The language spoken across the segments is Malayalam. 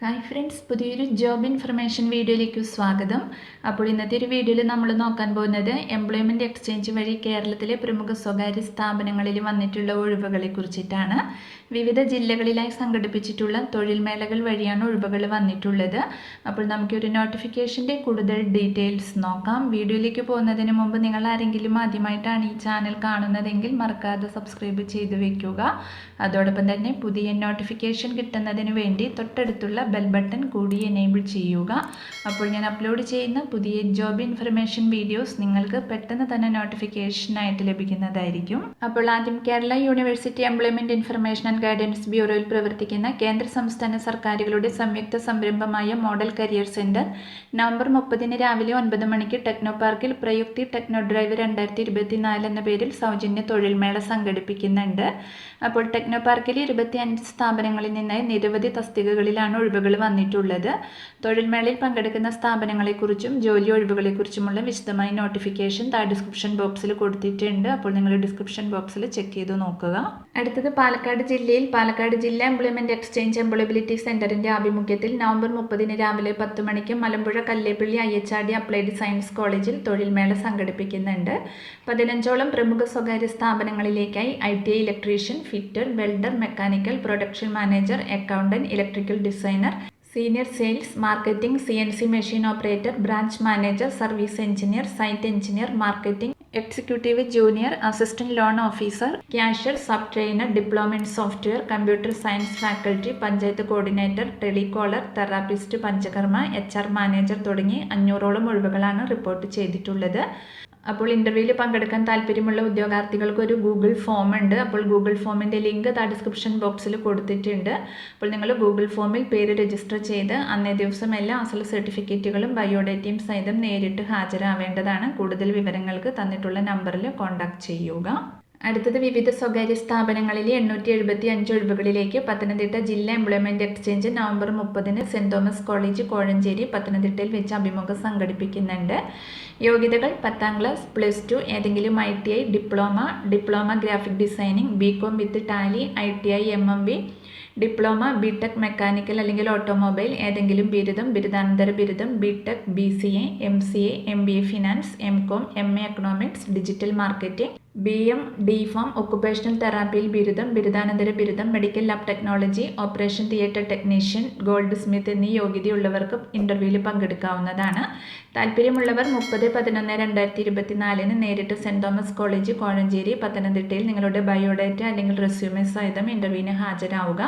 ഹായ് ഫ്രണ്ട്സ് പുതിയൊരു ജോബ് ഇൻഫർമേഷൻ വീഡിയോയിലേക്ക് സ്വാഗതം. അപ്പോൾ ഇന്നത്തെ ഒരു വീഡിയോയിൽ നമ്മൾ നോക്കാൻ പോകുന്നത് എംപ്ലോയ്മെന്റ് എക്സ്ചേഞ്ച് വഴി കേരളത്തിലെ പ്രമുഖ സ്വകാര്യ സ്ഥാപനങ്ങളിൽ വന്നിട്ടുള്ള ഒഴിവുകളെ കുറിച്ചിട്ടാണ്. വിവിധ ജില്ലകളിലായി സംഘടിപ്പിച്ചിട്ടുള്ള തൊഴിൽ മേളകൾ വഴിയാണ് ഒഴിവുകൾ വന്നിട്ടുള്ളത്. അപ്പോൾ നമുക്കൊരു നോട്ടിഫിക്കേഷന്റെ കൂടുതൽ ഡീറ്റെയിൽസ് നോക്കാം. വീഡിയോയിലേക്ക് പോകുന്നതിന് മുമ്പ് നിങ്ങൾ ആരെങ്കിലും ആദ്യമായിട്ടാണ് ഈ ചാനൽ കാണുന്നതെങ്കിൽ മറക്കാതെ സബ്സ്ക്രൈബ് ചെയ്ത് വെക്കുക. അതോടൊപ്പം തന്നെ പുതിയ നോട്ടിഫിക്കേഷൻ കിട്ടുന്നതിന് വേണ്ടി തൊട്ടടുത്തുള്ള ബെൽ ബട്ടൺ കൂടി എനേബിൾ ചെയ്യുക. അപ്പോൾ ഞാൻ അപ്ലോഡ് ചെയ്യുന്ന പുതിയ ജോബ് ഇൻഫർമേഷൻ വീഡിയോസ് നിങ്ങൾക്ക് പെട്ടെന്ന് തന്നെ നോട്ടിഫിക്കേഷനായിട്ട് ലഭിക്കുന്നതായിരിക്കും. അപ്പോൾ ആദ്യം Kerala university employment information and guidance ബ്യൂറോയിൽ പ്രവർത്തിക്കുന്ന കേന്ദ്ര സംസ്ഥാന സർക്കാരുകളുടെ സംയുക്ത സംരംഭമായ മോഡൽ കരിയർ സെന്റർ നവംബർ മുപ്പതിന് രാവിലെ ഒൻപത് മണിക്ക് ടെക്നോ പാർക്കിൽ പ്രയുക്തി ടെക്നോ ഡ്രൈവ് രണ്ടായിരത്തി ഇരുപത്തിനാല് എന്ന പേരിൽ സൗജന്യ തൊഴിൽമേള സംഘടിപ്പിക്കുന്നുണ്ട്. അപ്പോൾ ടെക്നോ പാർക്കിൽ ഇരുപത്തി അഞ്ച് സ്ഥാപനങ്ങളിൽ നിന്നായി നിരവധി തസ്തികകളിലാണ് ഒഴിവുകൾ വന്നിട്ടുള്ളത്. തൊഴിൽമേളയിൽ പങ്കെടുക്കുന്ന സ്ഥാപനങ്ങളെക്കുറിച്ചും ജോലി ഒഴിവുകളെക്കുറിച്ചുമുള്ള വിശദമായ നോട്ടിഫിക്കേഷൻ താ ഡിസ്ക്രിപ്ഷൻ ബോക്സിൽ കൊടുത്തിട്ടുണ്ട്. അപ്പോൾ നിങ്ങൾ ഡിസ്ക്രിപ്ഷൻ ബോക്സിൽ ചെക്ക് ചെയ്ത് നോക്കുക. അടുത്തത് പാലക്കാട് ജില്ലയിൽ പാലക്കാട് ജില്ലാ എംപ്ലോയ്മെന്റ് എക്സ്ചേഞ്ച് എംപ്ലോയബിലിറ്റി സെന്ററിന്റെ ആഭിമുഖ്യത്തിൽ നവംബർ മുപ്പതിന് രാവിലെ പത്ത് മണിക്ക് Malampuzha Kallepally D applied science കോളേജിൽ തൊഴിൽമേള സംഘടിപ്പിക്കുന്നുണ്ട്. പതിനഞ്ചോളം പ്രമുഖ സ്വകാര്യ സ്ഥാപനങ്ങളിലേക്കായി I T I electrician fitter welder mechanical production manager accountant electrical designer senior sales marketing C N C machine operator branch manager service engineer site engineer marketing executive junior assistant loan officer cashier sub trainer diploma in software computer science faculty panchayat coordinator telecaller therapist panchakarma H R manager തുടങ്ങി അഞ്ഞൂറോളം ഒഴിവുകളാണ് റിപ്പോർട്ട് ചെയ്തിട്ടുള്ളത്. അപ്പോൾ ഇന്റർവ്യൂവിൽ പങ്കെടുക്കാൻ താല്പര്യമുള്ള ഉദ്യോഗാർത്ഥികൾക്ക് ഒരു ഗൂഗിൾ ഫോം ഉണ്ട്. അപ്പോൾ ഗൂഗിൾ ഫോമിന്റെ ലിങ്ക് താ ഡിസ്ക്രിപ്ഷൻ ബോക്സിൽ കൊടുത്തിട്ടുണ്ട്. അപ്പോൾ നിങ്ങൾ ഗൂഗിൾ ഫോമിൽ പേര് രജിസ്റ്റർ ചെയ്ത് അന്നേ ദിവസം എല്ലാ അസൽ സർട്ടിഫിക്കറ്റുകളും ബയോഡേറ്റയും സഹിതം നേരിട്ട് ഹാജരാവേണ്ടതാണ്. കൂടുതൽ വിവരങ്ങൾക്ക് തന്നിട്ടുള്ള നമ്പറിൽ കോൺടാക്ട് ചെയ്യുക. അടുത്തത് വിവിധ സ്വകാര്യ സ്ഥാപനങ്ങളിലെ എണ്ണൂറ്റി എഴുപത്തി അഞ്ച് ഒഴിവുകളിലേക്ക് പത്തനംതിട്ട ജില്ലാ എംപ്ലോയ്മെന്റ് എക്സ്ചേഞ്ച് നവംബർ മുപ്പതിന് സെന്റ് തോമസ് കോളേജ് കോഴഞ്ചേരി പത്തനംതിട്ടയിൽ വെച്ച് അഭിമുഖം സംഘടിപ്പിക്കുന്നുണ്ട്. യോഗ്യതകൾ പത്താം ക്ലാസ് പ്ലസ് ടു ഏതെങ്കിലും I T I diploma diploma graphic designing B com with Tally I T I M M B diploma B tech mechanical അല്ലെങ്കിൽ ഓട്ടോമൊബൈൽ ഏതെങ്കിലും ബിരുദം ബിരുദാനന്തര ബിരുദം B tech B C A M C A M B A finance M com M A economics digital marketing B M D pharm occupational തെറാപ്പിയിൽ ബിരുദം ബിരുദാനന്തര ബിരുദം medical lab technology operation theatre technician goldsmith എന്നീ യോഗ്യതയുള്ളവർക്ക് ഇന്റർവ്യൂവിൽ പങ്കെടുക്കാവുന്നതാണ്. താല്പര്യമുള്ളവർ മുപ്പത് പതിനൊന്ന് രണ്ടായിരത്തി ഇരുപത്തിനാലിന് നേരിട്ട് സെന്റ് തോമസ് കോളേജ് കോഴഞ്ചേരി പത്തനംതിട്ടയിൽ നിങ്ങളുടെ ബയോഡേറ്റ അല്ലെങ്കിൽ റെസ്യൂമെ സഹിതം ഇന്റർവ്യൂവിന് ഹാജരാവുക.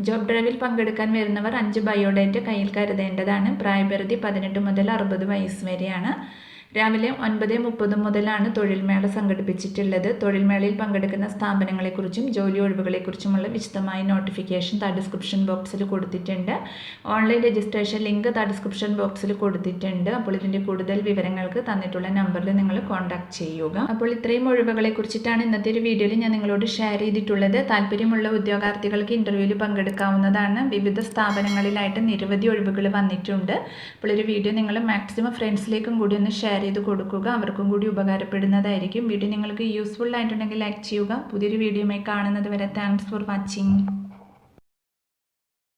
ജോബ് ഡ്രൈവിൽ പങ്കെടുക്കാൻ വരുന്നവർ അഞ്ച് ബയോഡേറ്റ കയ്യിൽ കരുതേണ്ടതാണ്. പ്രായപരിധി പതിനെട്ട് മുതൽ അറുപത് വയസ്സ് വരെയാണ്. രാവിലെ ഒൻപത് മുപ്പത് മുതലാണ് തൊഴിൽമേള സംഘടിപ്പിച്ചിട്ടുള്ളത്. തൊഴിൽമേളയിൽ പങ്കെടുക്കുന്ന സ്ഥാപനങ്ങളെക്കുറിച്ചും ജോലി ഒഴിവുകളെക്കുറിച്ചുമുള്ള വിശദമായ നോട്ടിഫിക്കേഷൻ താ ഡിസ്ക്രിപ്ഷൻ ബോക്സിൽ കൊടുത്തിട്ടുണ്ട്. Online registration link the description ബോക്സിൽ കൊടുത്തിട്ടുണ്ട്. അപ്പോൾ ഇതിന്റെ കൂടുതൽ വിവരങ്ങൾക്ക് തന്നിട്ടുള്ള നമ്പറിൽ നിങ്ങൾ കോൺടാക്ട് ചെയ്യുക. അപ്പോൾ ഇത്രയും ഒഴിവുകളെ കുറിച്ചിട്ടാണ് ഇന്നത്തെ ഒരു വീഡിയോയിൽ ഞാൻ നിങ്ങളോട് ഷെയർ ചെയ്തിട്ടുള്ളത്. താല്പര്യമുള്ള ഉദ്യോഗാർത്ഥികൾക്ക് ഇന്റർവ്യൂവിൽ പങ്കെടുക്കാവുന്നതാണ്. വിവിധ സ്ഥാപനങ്ങളിലായിട്ട് നിരവധി ഒഴിവുകൾ വന്നിട്ടുണ്ട്. അപ്പോൾ ഒരു വീഡിയോ നിങ്ങൾ മാക്സിമം ഫ്രണ്ട്സിലേക്കും കൂടി ഒന്ന് ഷെയർ ചെയ്ത് കൊടുക്കുക. അവർക്കും കൂടി ഉപകാരപ്പെടുന്നതായിരിക്കും. വീഡിയോ നിങ്ങൾക്ക് യൂസ്ഫുൾ ആയിട്ടുണ്ടെങ്കിൽ ലൈക്ക് ചെയ്യുക. പുതിയൊരു വീഡിയോയുമായി കാണുന്നത് വരെ താങ്ക്സ് ഫോർ വാച്ചിങ്